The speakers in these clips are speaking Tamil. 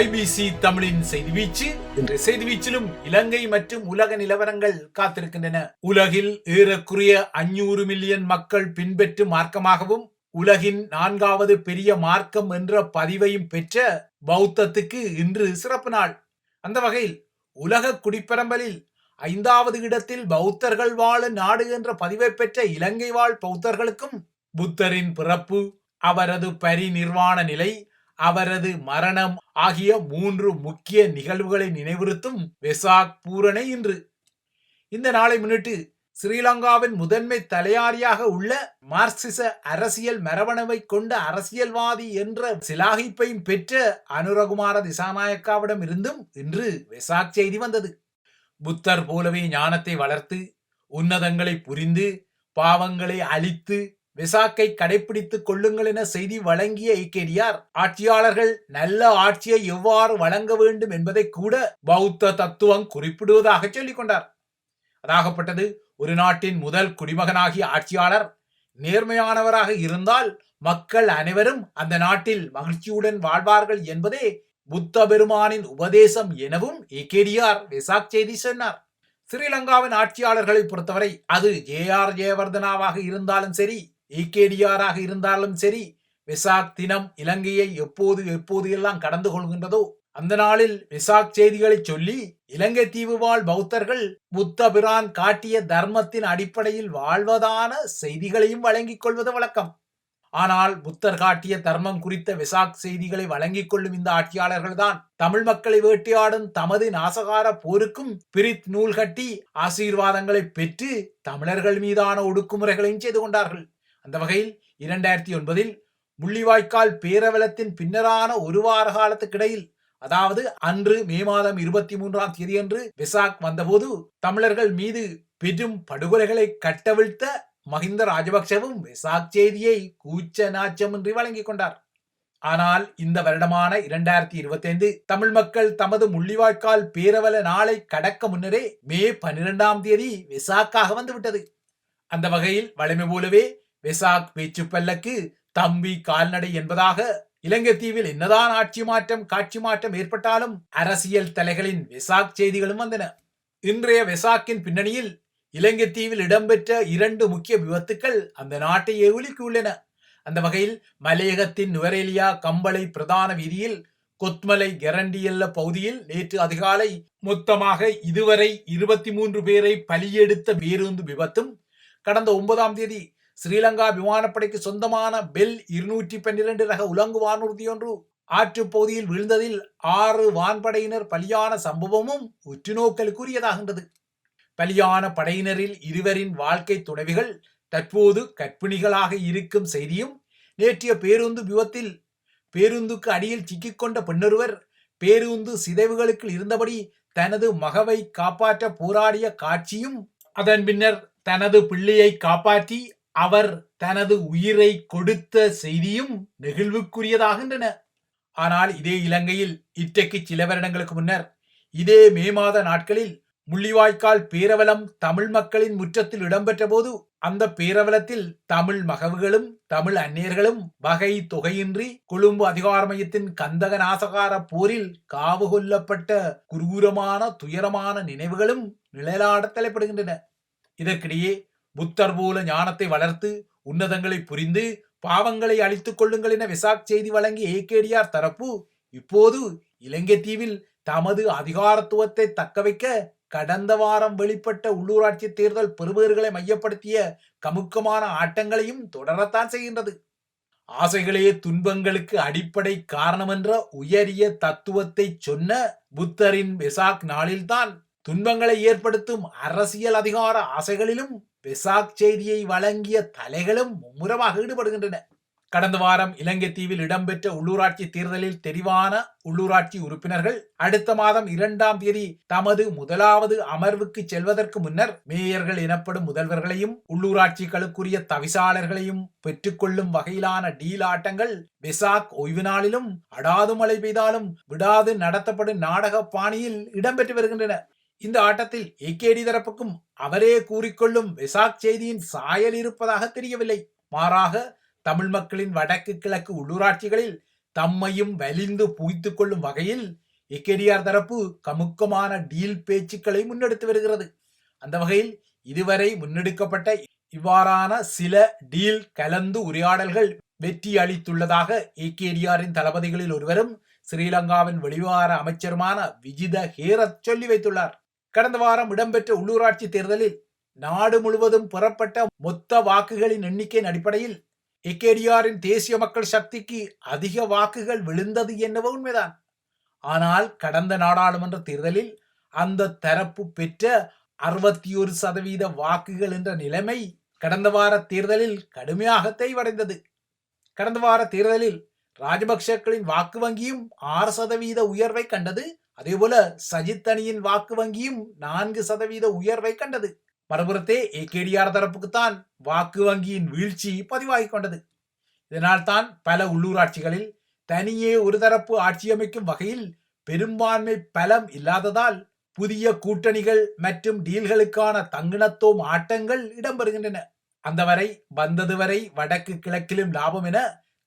ஐபிசி தமிழின் செய்தி வீச்சு. இன்று செய்தி வீச்சிலும் இலங்கை மற்றும் உலக நிலவரங்கள் காத்திருக்கின்றன. உலகில் ஏறக்குறைய அஞ்சூறு மில்லியன் மக்கள் பின்பற்றும் மார்க்கமாகவும் உலகின் நான்காவது பெரிய மார்க்கம் என்ற பதிவையும் பெற்ற பௌத்தத்துக்கு இன்று சிறப்பு நாள். அந்த வகையில் உலக குடிப்பரம்பலில் ஐந்தாவது இடத்தில் பௌத்தர்கள் வாழ நாடு என்ற பதிவை பெற்ற இலங்கை வாழ் பௌத்தர்களுக்கும் புத்தரின் பிறப்பு அவரது பரிநிர்வாண நிலை அவரது மரணம் ஆகிய மூன்று முக்கிய நிகழ்வுகளை நினைவுறுத்தும் வெசாக் பூரணை இன்று. இந்த நாளை முன்னிட்டு ஸ்ரீலங்காவின் முதன்மை தலையாரியாக உள்ள மார்க்சிச அரசியல் மரபணுவை கொண்ட அரசியல்வாதி என்ற சிலாகிப்பையும் பெற்ற அனுரகுமார திசாநாயக்காவிடம் இருந்தும் இன்று வெசாக் செய்தி வந்தது. புத்தர் போலவே ஞானத்தை வளர்த்து உன்னதங்களை புரிந்து பாவங்களை அழித்து விசாக்கை கடைபிடித்துக் கொள்ளுங்கள் என செய்தி வழங்கிய ஐக்கேடியார் ஆட்சியாளர்கள் நல்ல ஆட்சியை எவ்வாறு வழங்க வேண்டும் என்பதை கூட பௌத்த தத்துவம் குறிப்பிடுவதாக சொல்லிக் கொண்டார். அதாகப்பட்டது ஒரு நாட்டின் முதல் குடிமகனாகிய ஆட்சியாளர் நேர்மையானவராக இருந்தால் மக்கள் அனைவரும் அந்த நாட்டில் மகிழ்ச்சியுடன் வாழ்வார்கள் என்பதே புத்த பெருமானின் உபதேசம் எனவும் ஏகேடியார் விசாக் செய்தி சொன்னார். ஸ்ரீலங்காவின் ஆட்சியாளர்களை பொறுத்தவரை அது ஜே ஆர் ஜெயவர்தனாவாக இருந்தாலும் சரி ஈகேடிஆராக இருந்தாலும் சரி விசாக் தினம் இலங்கையை எப்போது எப்போது எல்லாம் கடந்து கொள்கின்றதோ அந்த நாளில் விசாக் செய்திகளை சொல்லி இலங்கை தீவு வாழ் பௌத்தர்கள் புத்த பிரான் காட்டிய தர்மத்தின் அடிப்படையில் வாழ்வதான செய்திகளையும் வழங்கிக் கொள்வது வழக்கம். ஆனால் புத்தர் காட்டிய தர்மம் குறித்த விசாக் செய்திகளை வழங்கிக் கொள்ளும் இந்த ஆட்சியாளர்கள்தான் தமிழ் மக்களை வேட்டையாடும் தமது நாசகார போருக்கும் பிரித் நூல் கட்டி ஆசீர்வாதங்களை பெற்று தமிழர்கள் மீதான ஒடுக்குமுறைகளையும் செய்து கொண்டார்கள். அந்த வகையில் இரண்டாயிரத்தி ஒன்பதில் முள்ளிவாய்க்கால் பேரவலத்தின் பின்னரான ஒரு வார காலத்துக்கிடையில் அதாவது அன்று மே மாதம் இருபத்தி மூன்றாம் தேதியன்று விசாக் வந்தபோது தமிழர்கள் மீது பெரும் படுகொலைகளை கட்டவிழ்த்த மஹிந்த ராஜபக்சவும் விசாக் செய்தியை கூச்ச நாச்சமின்றி வழங்கிக் கொண்டார். ஆனால் இந்த வருடமான இரண்டாயிரத்தி இருபத்தி ஐந்து தமிழ் மக்கள் தமது முள்ளிவாய்க்கால் பேரவல நாளை கடக்க முன்னரே மே பன்னிரெண்டாம் தேதி விசாக்காக வந்துவிட்டது. அந்த வகையில் வலிமை போலவே வெசாக் பேச்சு பல்லக்கு தம்பி கால்நடை என்பதாக இலங்கை தீவில் என்னதான் ஆட்சி மாற்றம் காட்சி மாற்றம் ஏற்பட்டாலும் அரசியல் தலைகளின் வெசாக் செய்திகளும் வந்தன. இன்றைய வெசாக்கின் பின்னணியில் இலங்கை தீவில் இடம்பெற்ற இரண்டு முக்கிய விபத்துக்கள் அந்த நாட்டை உள்ளன. அந்த வகையில் மலையகத்தின் நுவரேலியா கம்பளை பிரதான வீதியில் கொத்மலை கெரண்டியல்ல பகுதியில் நேற்று அதிகாலை மொத்தமாக இதுவரை இருபத்தி மூன்று பேரை பலியெடுத்த பேருந்து விபத்தும் கடந்த ஒன்பதாம் தேதி ஸ்ரீலங்கா விமானப்படைக்கு சொந்தமான பெல் இருநூற்றி பன்னிரண்டு ரக உலங்கு வானூர்தி ஒன்று ஆற்று பகுதியில் விழுந்ததில் ஆறு வான்படையினர் பலியான சம்பவமும் உற்றுநோக்கலுக்குரியதாகின்றது. பலியான படையினரில் இருவரின் வாழ்க்கை துணைவிகள் தற்போது கற்பிணிகளாக இருக்கும் செய்தியும் நேற்றைய பேருந்து விபத்தில் பேருந்துக்கு அடியில் சிக்கிக்கொண்ட பெண்ணொருவர் பேருந்து சிதைவுகளுக்கு இருந்தபடி தனது மகவை காப்பாற்ற போராடிய காட்சியும் அதன் பின்னர் தனது பிள்ளையை காப்பாற்றி அவர் தனது உயிரை கொடுத்த செய்தியும் நெகிழ்வுக்குரியதாகின்றன. ஆனால் இதே இலங்கையில் இற்றைக்கு சில வருடங்களுக்கு முன்னர் இதே மே மாத நாட்களில் முள்ளிவாய்க்கால் பேரவலம் தமிழ் மக்களின் முற்றத்தில் இடம்பெற்ற போது அந்த பேரவலத்தில் தமிழ் மகவுகளும் தமிழ் அந்நியர்களும் வகை தொகையின்றி கொழும்பு அதிகார மையத்தின் கந்தக நாசகார போரில் காவு கொல்லப்பட்ட குரூரமான துயரமான நினைவுகளும் நிழலாட தலைப்படுகின்றன. இதற்கிடையே புத்தர் போல ஞானத்தை வளர்த்து உன்னதங்களை புரிந்து பாவங்களை அழித்துக் கொள்ளுங்கள் என விசாக் செய்தி வழங்கிய ஏகேடிஆர் தரப்பு இப்போது இலங்கை தீவில் தமது அதிகாரத்துவத்தை தக்கவைக்க கடந்த வாரம் வெளிப்பட்ட உள்ளூராட்சி தேர்தல் பெறுபேறுகளை மையப்படுத்திய கமுக்கமான ஆட்டங்களையும் தொடரத்தான் செய்கின்றது. ஆசைகளே துன்பங்களுக்கு அடிப்படை காரணமென்ற உயரிய தத்துவத்தை சொன்ன புத்தரின் வெசாக் நாளில்தான் துன்பங்களை ஏற்படுத்தும் அரசியல் அதிகார ஆசைகளிலும் பெசாக் செய்தியை வழங்கிய தலைகளும் மும்முரமாக ஈடுபடுகின்றன. கடந்த வாரம் இலங்கை தீவில் இடம்பெற்ற உள்ளூராட்சி தேர்தலில் தெரிவான உள்ளூராட்சி உறுப்பினர்கள் அடுத்த மாதம் இரண்டாம் தேதி தமது முதலாவது அமர்வுக்கு செல்வதற்கு முன்னர் மேயர்கள் எனப்படும் முதல்வர்களையும் உள்ளூராட்சிகளுக்குரிய தவிசாளர்களையும் பெற்றுக்கொள்ளும் வகையிலான டீல் ஆட்டங்கள் பெசாக் ஓய்வு நாளிலும் அடாது மழை பெய்தாலும் விடாது நடத்தப்படும் நாடக பாணியில் இடம்பெற்று வருகின்றன. இந்த ஆட்டத்தில் ஏகேடி தரப்புக்கும் அவரே கூறிக்கொள்ளும் வெசாக் செய்தியின் சாயல் இருப்பதாக தெரியவில்லை. மாறாக தமிழ் மக்களின் வடக்கு கிழக்கு உள்ளூராட்சிகளில் தம்மையும் வலிந்து புய்த்து கொள்ளும் வகையில் எக்கேடிஆர் தரப்பு கமுக்கமான டீல் பேச்சுக்களை முன்னெடுத்து வருகிறது. அந்த வகையில் இதுவரை முன்னெடுக்கப்பட்ட இவ்வாறான சில டீல் கலந்து உரையாடல்கள் வெற்றி அளித்துள்ளதாக ஏகேடிஆரின் தளபதிகளில் ஒருவரும் ஸ்ரீலங்காவின் வெளிவார அமைச்சருமான விஜித ஹேரத் சொல்லி வைத்துள்ளார். கடந்த வாரம் இடம்பெற்ற உள்ளூராட்சி தேர்தலில் நாடு முழுவதும் புறப்பட்ட மொத்த வாக்குகளின் எண்ணிக்கையின் அடிப்படையில் எக்கேடிஆரின் தேசிய மக்கள் சக்திக்கு அதிக வாக்குகள் விழுந்தது என்னவோ உண்மைதான். ஆனால் கடந்த நாடாளுமன்ற தேர்தலில் அந்த தரப்பு பெற்ற அறுபத்தி ஒரு சதவீத வாக்குகள் என்ற நிலைமை கடந்த வார தேர்தலில் கடுமையாக தேய்வடைந்தது. கடந்த வார தேர்தலில் ராஜபக்சக்களின் வாக்கு வங்கியும் ஆறு சதவீத உயர்வை கண்டது அதேபோல சஜித் அணியின் வாக்கு வங்கியும் நான்கு சதவீத உயர்வை கண்டது. மறுபுறத்தே ஏகேடிஆர் தரப்புக்குத்தான் வாக்கு வங்கியின் வீழ்ச்சி பதிவாகிக் கொண்டது. இதனால் தான் பல உள்ளூராட்சிகளில் தனியே ஒரு தரப்பு ஆட்சி அமைக்கும் வகையில் பெரும்பான்மை பலம் இல்லாததால் புதிய கூட்டணிகள் மற்றும் டீல்களுக்கான தங்கிணத்தோம் ஆட்டங்கள் இடம்பெறுகின்றன. அந்த வரை வந்தது வரை வடக்கு கிழக்கிலும் லாபம் என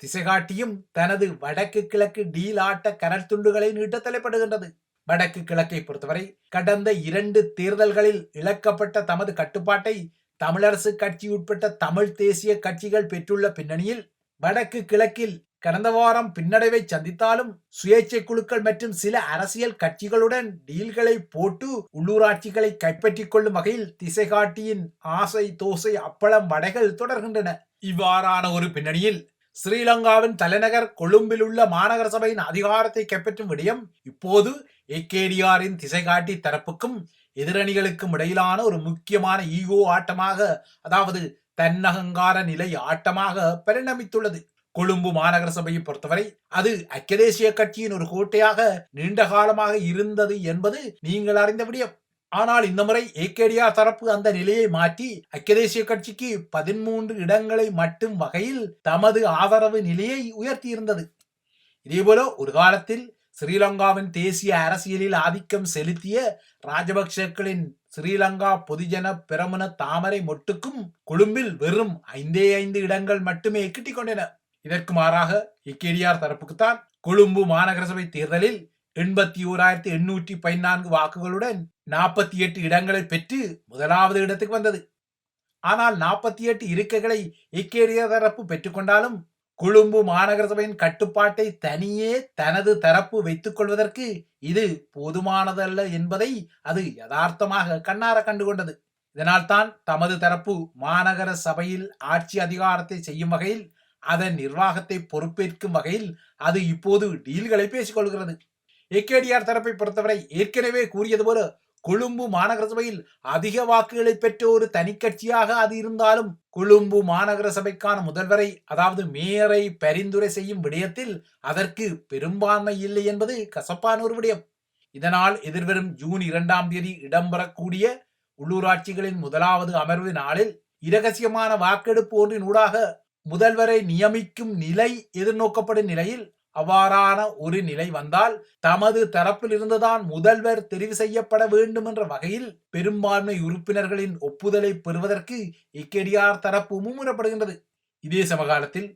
திசைகாட்டியும் தனது வடக்கு கிழக்கு டீல் ஆட்ட கனல் துண்டுகளை நீட்ட தலைப்படுகின்றது. வடக்கு கிழக்கை பொறுத்தவரை கடந்த இரண்டு தேர்தல்களில் இழக்கப்பட்ட தமது கட்டுப்பாட்டை தமிழரசு கட்சி உட்பட்ட தமிழ் தேசிய கட்சிகள் பெற்றுள்ள பின்னணியில் வடக்கு கிழக்கில் கடந்த வாரம் பின்னடைவை சந்தித்தாலும் சுயேட்சை குழுக்கள் மற்றும் சில அரசியல் கட்சிகளுடன் டீல்களை போட்டு உள்ளூராட்சிகளை கைப்பற்றிக் கொள்ளும் வகையில் திசைகாட்டியின் ஆசை தோசை அப்பளம் வடைகள் தொடர்கின்றன. இவ்வாறான ஒரு பின்னணியில் ஸ்ரீலங்காவின் தலைநகர் கொழும்பில் உள்ள மாநகர சபையின் அதிகாரத்தை கைப்பற்றும் விடயம் இப்போது ஏகேடிஆரின் திசைகாட்டி தரப்புக்கும் எதிரணிகளுக்கும் இடையிலான ஒரு முக்கியமான ஈகோ ஆட்டமாக அதாவது தன்னகங்கார நிலை ஆட்டமாக பரிணமித்துள்ளது. கொழும்பு மாநகர சபையை பொறுத்தவரை அது ஐக்கிய தேசிய கட்சியின் ஒரு கோட்டையாக நீண்ட காலமாக இருந்தது என்பது நீங்கள் அறிந்த விடயம். ஆனால் இந்த முறை ஏகேடிஆர் தரப்பு அந்த நிலையை மாற்றி ஐக்கிய தேசிய கட்சிக்கு பதிமூன்று இடங்களை மட்டும் வகையில் தமது ஆதரவு நிலையை உயர்த்தியிருந்தது. இதேபோல ஒரு காலத்தில் ஸ்ரீலங்காவின் தேசிய அரசியலில் ஆதிக்கம் செலுத்திய ராஜபக்சேக்களின் ஸ்ரீலங்கா பொதுஜன பிரமண தாமரை மொட்டுக்கும் கொழும்பில் வெறும் ஐந்தே ஐந்து இடங்கள் மட்டுமே கிட்டிக் கொண்டன இதற்கு மாறாக இக்கேடிஆர் தரப்புக்குத்தான் கொழும்பு மாநகர சபை தேர்தலில் எண்பத்தி ஓராயிரத்தி எண்ணூற்றி பதினான்கு வாக்குகளுடன் நாற்பத்தி எட்டு இடங்களை பெற்று முதலாவது இடத்துக்கு வந்தது. ஆனால் நாற்பத்தி எட்டு இருக்கைகளை இக்கேரிய தரப்பு பெற்றுக்கொண்டாலும் கொழும்பு மாநகர சபையின் கட்டுப்பாட்டை தனியே தனது தரப்பு வைத்துக் கொள்வதற்கு இது போதுமானதல்ல என்பதை அது யதார்த்தமாக கண்ணார கண்டுகொண்டது. இதனால் தான் தமது தரப்பு மாநகர சபையில் ஆட்சி அதிகாரத்தை செய்யும் வகையில் அதன் நிர்வாகத்தை பொறுப்பேற்கும் வகையில் அது இப்போது டீல்களை பேசிக் கொள்கிறது ஏகேடிஆர் தரப்பை பொறுத்தவரை ஏற்கனவே கூறியது போல கொழும்பு மாநகர சபையில் அதிக வாக்குகளை பெற்ற ஒரு தனிக்கட்சியாக அது இருந்தாலும் கொழும்பு மாநகர சபைக்கான முதல்வரை அதாவது மேயரை பரிந்துரை செய்யும் விடயத்தில் அதற்கு பெரும்பான்மை இல்லை என்பது கசப்பான ஒரு விடயம். இதனால் எதிர்வரும் ஜூன் இரண்டாம் தேதி இடம்பெறக்கூடிய உள்ளூராட்சிகளின் முதலாவது அமர்வு நாளில் இரகசியமான வாக்கெடுப்பு ஒன்றின் ஊடாக முதல்வரை நியமிக்கும் நிலை எதிர்நோக்கப்படும் நிலையில் அவ்வாறான ஒரு நிலை வந்தால் தமது தரப்பிலிருந்துதான் முதல்வர் தெரிவு செய்யப்பட வேண்டும் என்ற வகையில் பெரும்பான்மை உறுப்பினர்களின் ஒப்புதலை பெறுவதற்கு இக்கேடிஆர் தரப்பு மும்முரப்படுகின்றது. இதே சமகாலத்தில்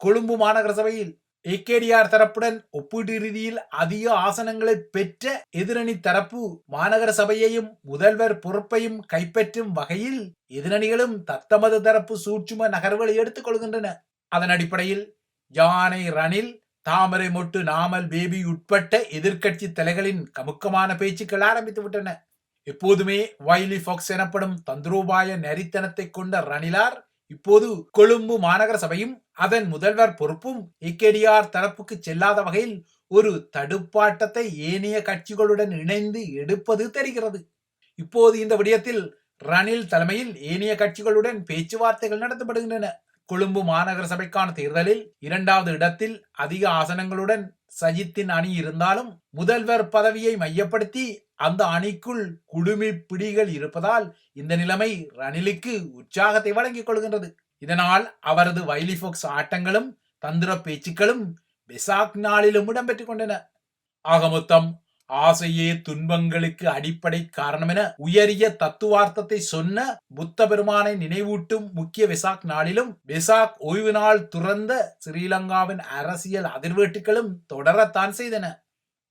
கொழும்பு மாநகர சபையில் ஏகேடிஆர் தரப்புடன் ஒப்பீட்டு ரீதியில் அதிக ஆசனங்களை பெற்ற எதிரணி தரப்பு மாநகர சபையையும் முதல்வர் பொறுப்பையும் கைப்பற்றும் வகையில் எதிரணிகளும் தத்தமது தரப்பு சூட்சும நகர்வுகளை எடுத்துக் கொள்கின்றன அதன் அடிப்படையில் யானை ரணில் தாமரை மொட்டு நாமல் பேபி உட்பட்ட எதிர்க்கட்சி தலைகளின் கமுக்கமான பேச்சுக்கள் ஆரம்பித்து விட்டன. எப்போதுமே வைலி ஃபாக்ஸ் எனப்படும் தந்திரோபாய நரித்தனத்தை கொண்ட ரணிலார் இப்போது கொழும்பு மாநகர சபையும் அதன் முதல்வர் பொறுப்பும் ஏகேடிஆர் தரப்புக்கு செல்லாத வகையில் ஒரு தடுப்பாட்டத்தை ஏனைய கட்சிகளுடன் இணைந்து எடுப்பது தெரிகிறது. இப்போது இந்த விடயத்தில் ரணில் தலைமையில் ஏனைய கட்சிகளுடன் பேச்சுவார்த்தைகள் நடத்தப்படுகின்றன. கொழும்பு மாநகர சபைக்கான தேர்தலில் இரண்டாவது இடத்தில் அதிக ஆசனங்களுடன் சஜித்தின் அணி இருந்தாலும் முதல்வர் பதவியை மையப்படுத்தி அந்த அணிக்குள் குடுமி பிடிகள் இருப்பதால் இந்த நிலைமை ரணிலுக்கு உற்சாகத்தை வழங்கிக் கொள்கின்றது. இதனால் அவரது வைலிஃபோக்ஸ் ஆட்டங்களும் தந்திர பேச்சுக்களும் பெசாக் நாளிலும் இடம்பெற்றுக் கொண்டன. ஆக மொத்தம் ஆசையே துன்பங்களுக்கு அடிப்படை காரணம் என உயரிய தத்துவார்த்தத்தை சொன்ன புத்த பெருமானை நினைவூட்டும் முக்கிய வெசாக் நாளிலும் வெசாக் ஓய்வு நாள் துறந்த ஸ்ரீலங்காவின் அரசியல் அதிர்வேட்டுகளும் தொடரத்தான் செய்தன.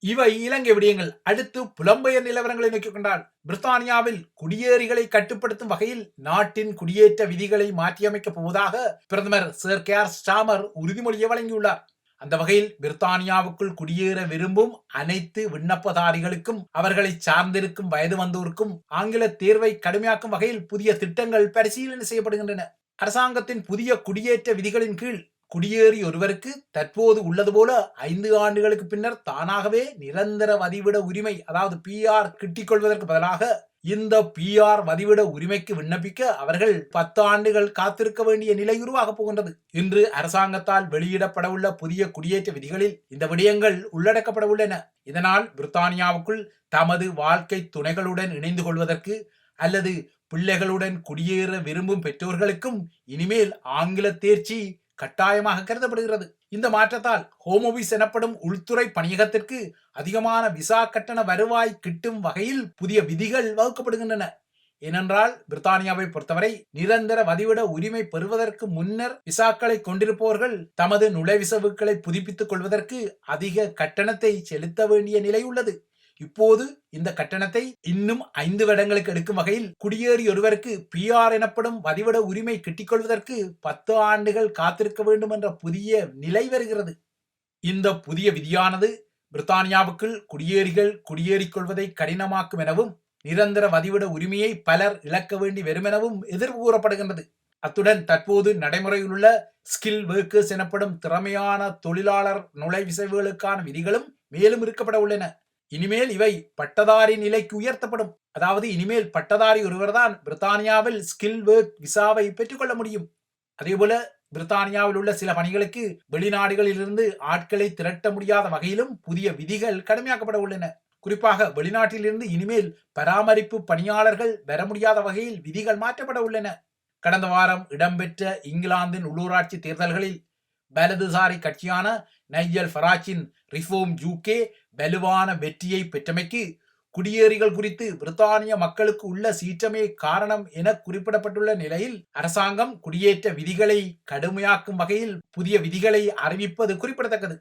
இவை இலங்கை விடயங்கள். அடுத்து புலம்பெயர் நிலவரங்களை நோக்கிக் கொண்டால் பிரித்தானியாவில் குடியேறிகளை கட்டுப்படுத்தும் வகையில் நாட்டின் குடியேற்ற விதிகளை மாற்றியமைக்கப் போவதாக பிரதமர் சர் கேர் ஸ்டாமர் உறுதிமொழியை வழங்கியுள்ளார். அந்த வகையில் பிரித்தானியாவுக்குள் குடியேற விரும்பும் அனைத்து விண்ணப்பதாரிகளுக்கும் அவர்களை சார்ந்திருக்கும் வயது வந்தோருக்கும் ஆங்கில தேர்வை கடுமையாக்கும் வகையில் புதிய திட்டங்கள் பரிசீலனை செய்யப்படுகின்றன. அரசாங்கத்தின் புதிய குடியேற்ற விதிகளின் கீழ் குடியேறி ஒருவருக்கு தற்போது உள்ளது போல ஐந்து ஆண்டுகளுக்கு பின்னர் தானாகவே நிரந்தர வதிவிட உரிமை அதாவது பிஆர் கிட்டிக் கொள்வதற்கு பதிலாக இந்த பிஆர் வதிவிட உரிமைக்கு விண்ணப்பிக்க அவர்கள் பத்து ஆண்டுகள் காத்திருக்க வேண்டிய நிலை உருவாக போகின்றது. இன்று அரசாங்கத்தால் வெளியிடப்படவுள்ள புதிய குடியேற்ற விதிகளில் இந்த விடயங்கள் உள்ளடக்கப்பட உள்ளன. இதனால் பிரித்தானியாவுக்குள் தமது வாழ்க்கை துணைகளுடன் இணைந்து கொள்வதற்கு அல்லது பிள்ளைகளுடன் குடியேற விரும்பும் பெற்றோர்களுக்கும் இனிமேல் ஆங்கில தேர்ச்சி கட்டாயமாக கருதப்படுகிறது. இந்த மாற்றத்தால் ஹோம் ஆபீஸ் எனப்படும் உள்துறை பணியகத்திற்கு அதிகமான விசா கட்டண வருவாய் கிட்டும் வகையில் புதிய விதிகள் வகுக்கப்படுகின்றன. ஏனென்றால் பிரித்தானியாவை பொறுத்தவரை நிரந்தர வதிவிட உரிமை பெறுவதற்கு முன்னர் விசாக்களை கொண்டிருப்பவர்கள் தமது நுழைவிசவுகளை புதுப்பித்துக் கொள்வதற்கு அதிக கட்டணத்தை செலுத்த வேண்டிய நிலை உள்ளது. இப்போது இந்த கட்டணத்தை இன்னும் ஐந்து வருடங்களுக்கு எடுக்கும் வகையில் குடியேறி ஒருவருக்கு பிஆர் எனப்படும் வதிவிட உரிமை கிட்டிக்கொள்வதற்கு பத்து ஆண்டுகள் காத்திருக்க வேண்டும் என்ற புதிய நிலை வருகிறது. இந்த புதிய விதியானது பிரித்தானியாவுக்குள் குடியேறிகள் குடியேறிக்கொள்வதை கடினமாக்கும் எனவும் நிரந்தர வதிவிட உரிமையை பலர் இழக்க வேண்டி வருமெனவும் எதிர்ப்பு கூறப்படுகின்றது. அத்துடன் தற்போது நடைமுறையில் உள்ள ஸ்கில் ஒர்க்கர்ஸ் எனப்படும் திறமையான தொழிலாளர் நுழைவிசைவுகளுக்கான விதிகளும் மேலும் இருக்கப்பட உள்ளன. இனிமேல் இவை பட்டதாரி நிலைக்கு உயர்த்தப்படும். அதாவது இனிமேல் பட்டதாரி ஒருவர்தான் பிரித்தானியாவில் ஸ்கில் ஒர்க் விசாவை பெற்றுக்கொள்ள முடியும். அதேபோல பிரித்தானியாவில் உள்ள சில பணிகளுக்கு வெளிநாடுகளிலிருந்து ஆட்களை திரட்ட முடியாத வகையிலும் புதிய விதிகள் கடுமையாக்கப்பட உள்ளன. குறிப்பாக வெளிநாட்டிலிருந்து இனிமேல் பராமரிப்பு பணியாளர்கள் பெற முடியாத வகையில் விதிகள் மாற்றப்பட உள்ளன. கடந்த வாரம் இடம்பெற்ற இங்கிலாந்தின் உள்ளூராட்சி தேர்தல்களில் வலதுசாரி கட்சியான நைஜல் ஃபராச்சின் ரிஃபோம் யூகே வலுவான வெற்றியை பெற்றமைக்கு குடியேறிகள் குறித்து பிரித்தானிய மக்களுக்கு உள்ள சீற்றமே காரணம் என குறிப்பிடப்பட்டுள்ள நிலையில் அரசாங்கம் குடியேற்ற விதிகளை கடுமையாக்கும் வகையில் புதிய விதிகளை அறிவிப்பது குறிப்பிடத்தக்கது.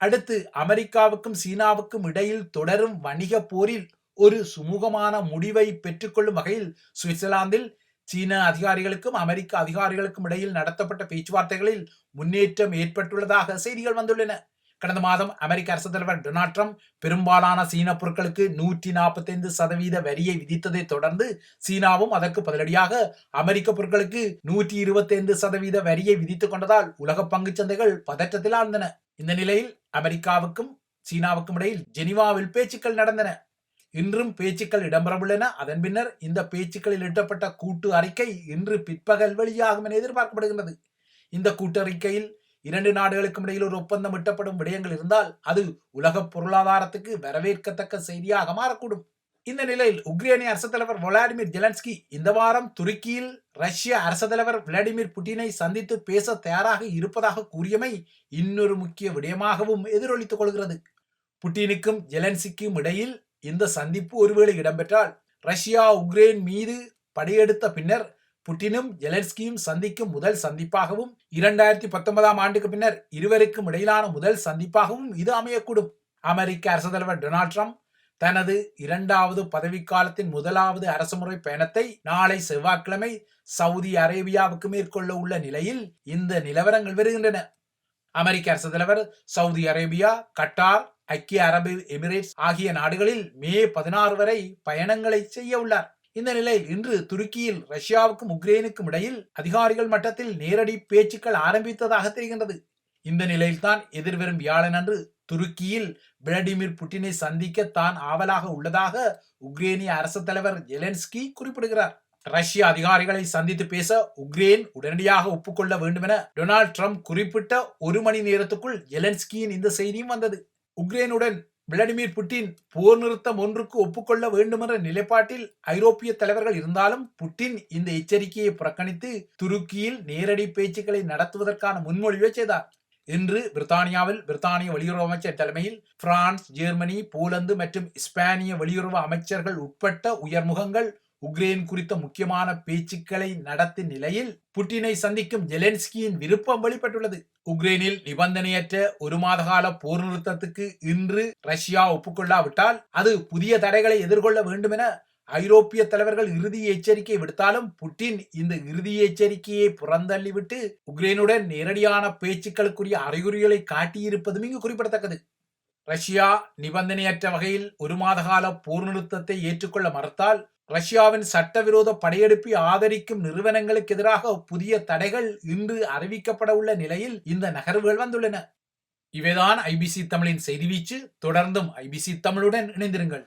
அடுத்து அமெரிக்காவுக்கும் சீனாவுக்கும் இடையில் தொடரும் வணிக போரில் ஒரு சுமூகமான முடிவை பெற்றுக்கொள்ளும் வகையில் சுவிட்சர்லாந்தில் சீன அதிகாரிகளுக்கும் அமெரிக்க அதிகாரிகளுக்கும் இடையில் நடத்தப்பட்ட பேச்சுவார்த்தைகளில் முன்னேற்றம் ஏற்பட்டுள்ளதாக செய்திகள் வந்துள்ளன. கடந்த மாதம் அமெரிக்க அரசு தலைவர் டொனால்ட் ட்ரம்ப் பெரும்பாலான சீன பொருட்களுக்கு நூற்றி நாற்பத்தைந்து சதவீத வரியை விதித்ததை தொடர்ந்து சீனாவும் அதற்கு பதிலடியாக அமெரிக்க பொருட்களுக்கு நூற்றி இருபத்தி ஐந்து சதவீத வரியை விதித்துக் கொண்டதால் உலக பங்கு சந்தைகள் பதற்றத்தில் ஆழ்ந்தன. இந்த நிலையில் அமெரிக்காவுக்கும் சீனாவுக்கும் இடையில் ஜெனிவாவில் பேச்சுக்கள் நடந்தன. இன்றும் பேச்சுக்கள் இடம்பெறவுள்ளன. அதன் பின்னர் இந்த பேச்சுக்களில் எட்டப்பட்ட கூட்டு அறிக்கை இன்று பிற்பகல் வெளியாகும் என எதிர்பார்க்கப்படுகிறது இந்த கூட்டறிக்கையில் இரண்டு நாடுகளுக்கும் இடையில் ஒரு ஒப்பந்தம் எட்டப்படும் விடயங்கள் இருந்தால் அது உலக பொருளாதாரத்துக்கு வரவேற்கத்தக்க செய்தியாக மாறக்கூடும். இந்த நிலையில் உக்ரைனிய அரசு தலைவர் விளாடிமிர் ஜெலன்ஸ்கி இந்த வாரம் துருக்கியில் ரஷ்ய அரசு தலைவர் விளாடிமிர் புட்டினை சந்தித்து பேச தயாராக இருப்பதாக கூறியமை இன்னொரு முக்கிய விடயமாகவும் எதிரொலித்துக் கொள்கிறது. புட்டினுக்கும் ஜெலன்ஸ்கிக்கும் இடையில் இந்த சந்திப்பு ஒருவேளை இடம்பெற்றால் ரஷ்யா உக்ரைன் மீது படையெடுத்த பின்னர் புட்டினும் ஜெலன்ஸ்கியும் சந்திக்கும் முதல் சந்திப்பாகவும் இரண்டாயிரத்தி பத்தொன்பதாம் ஆண்டுக்கு பின்னர் இருவருக்கும் இடையிலான முதல் சந்திப்பாகவும் இது அமையக்கூடும். அமெரிக்க அரசு தலைவர் டொனால்ட் ட்ரம்ப் தனது இரண்டாவது பதவிக்காலத்தின் முதலாவது அரசுமுறை பயணத்தை நாளை செவ்வாய்க்கிழமை சவுதி அரேபியாவுக்கு மேற்கொள்ள உள்ள நிலையில் இந்த நிலவரங்கள் வருகின்றன. அமெரிக்க அரசு தலைவர் சவுதி அரேபியா கட்டார் ஐக்கிய அரபு எமிரேட்ஸ் ஆகிய நாடுகளில் மே பதினாறு வரை பயணங்களை செய்ய உள்ளார். இந்த நிலையில் இன்று துருக்கியில் ரஷ்யாவுக்கும் உக்ரைனுக்கும் இடையில் அதிகாரிகள் மட்டத்தில் நேரடி பேச்சுக்கள் ஆரம்பித்ததாக தெரிகின்றது. இந்த நிலையில்தான் எதிர்வரும் வியாழனன்று துருக்கியில் விளாடிமிர் புட்டினை சந்திக்க தான் ஆவலாக உள்ளதாக உக்ரைனிய அரசு தலைவர் ஜெலன்ஸ்கி குறிப்பிடுகிறார். ரஷ்ய அதிகாரிகளை சந்தித்து பேச உக்ரைன் உடனடியாக ஒப்புக்கொள்ள வேண்டும் என டொனால்ட் ட்ரம்ப் குறிப்பிட்ட ஒரு மணி நேரத்துக்குள் ஜெலன்ஸ்கியின் இந்த செய்தியும் வந்தது. உக்ரைனுடன் விளாடிமிர் புட்டின் போர் நிறுத்தம் ஒன்றுக்கு ஒப்புக்கொள்ள வேண்டுமென்ற நிலைப்பாட்டில் ஐரோப்பிய தலைவர்கள் இருந்தாலும் புட்டின் இந்த எச்சரிக்கையை புறக்கணித்து துருக்கியில் நேரடி பேச்சுக்களை நடத்துவதற்கான முன்மொழிவை செய்தார். இன்று பிரித்தானியாவில் பிரித்தானிய வெளியுறவு அமைச்சர் தலைமையில் பிரான்ஸ் ஜெர்மனி போலந்து மற்றும் இஸ்பானிய வெளியுறவு அமைச்சர்கள் உட்பட்ட உயர்முகங்கள் உக்ரைன் குறித்த முக்கியமான பேச்சுக்களை நடத்தும் நிலையில் புட்டினை சந்திக்கும் ஜெலென்ஸ்கியின் விருப்பம் வெளிப்பட்டுள்ளது. உக்ரைனில் நிபந்தனையற்ற ஒரு மாத கால போர் நிறுத்தத்துக்கு இன்று ரஷ்யா ஒப்புக்கொள்ளாவிட்டால் அது புதிய தடைகளை எதிர்கொள்ள வேண்டும் என ஐரோப்பிய தலைவர்கள் இறுதி எச்சரிக்கை விடுத்தாலும் புட்டின் இந்த இறுதி எச்சரிக்கையை புறந்தள்ளிவிட்டு உக்ரைனுடன் நேரடியான பேச்சுக்களுக்குரிய அறிகுறிகளை காட்டியிருப்பதும் இங்கு குறிப்பிடத்தக்கது. ரஷ்யா நிபந்தனையற்ற வகையில் ஒரு மாத கால போர் நிறுத்தத்தை ஏற்றுக்கொள்ள மறுத்தால் ரஷ்யாவின் சட்டவிரோத படையெடுப்பை ஆதரிக்கும் நிறுவனங்களுக்கு எதிராக புதிய தடைகள் இன்று அறிவிக்கப்பட உள்ள நிலையில் இந்த நகர்வுகள் வந்துள்ளன. இவைதான் ஐபிசி தமிழின் செய்தி வீச்சு. தொடர்ந்தும் ஐபிசி தமிழுடன் இணைந்திருங்கள்.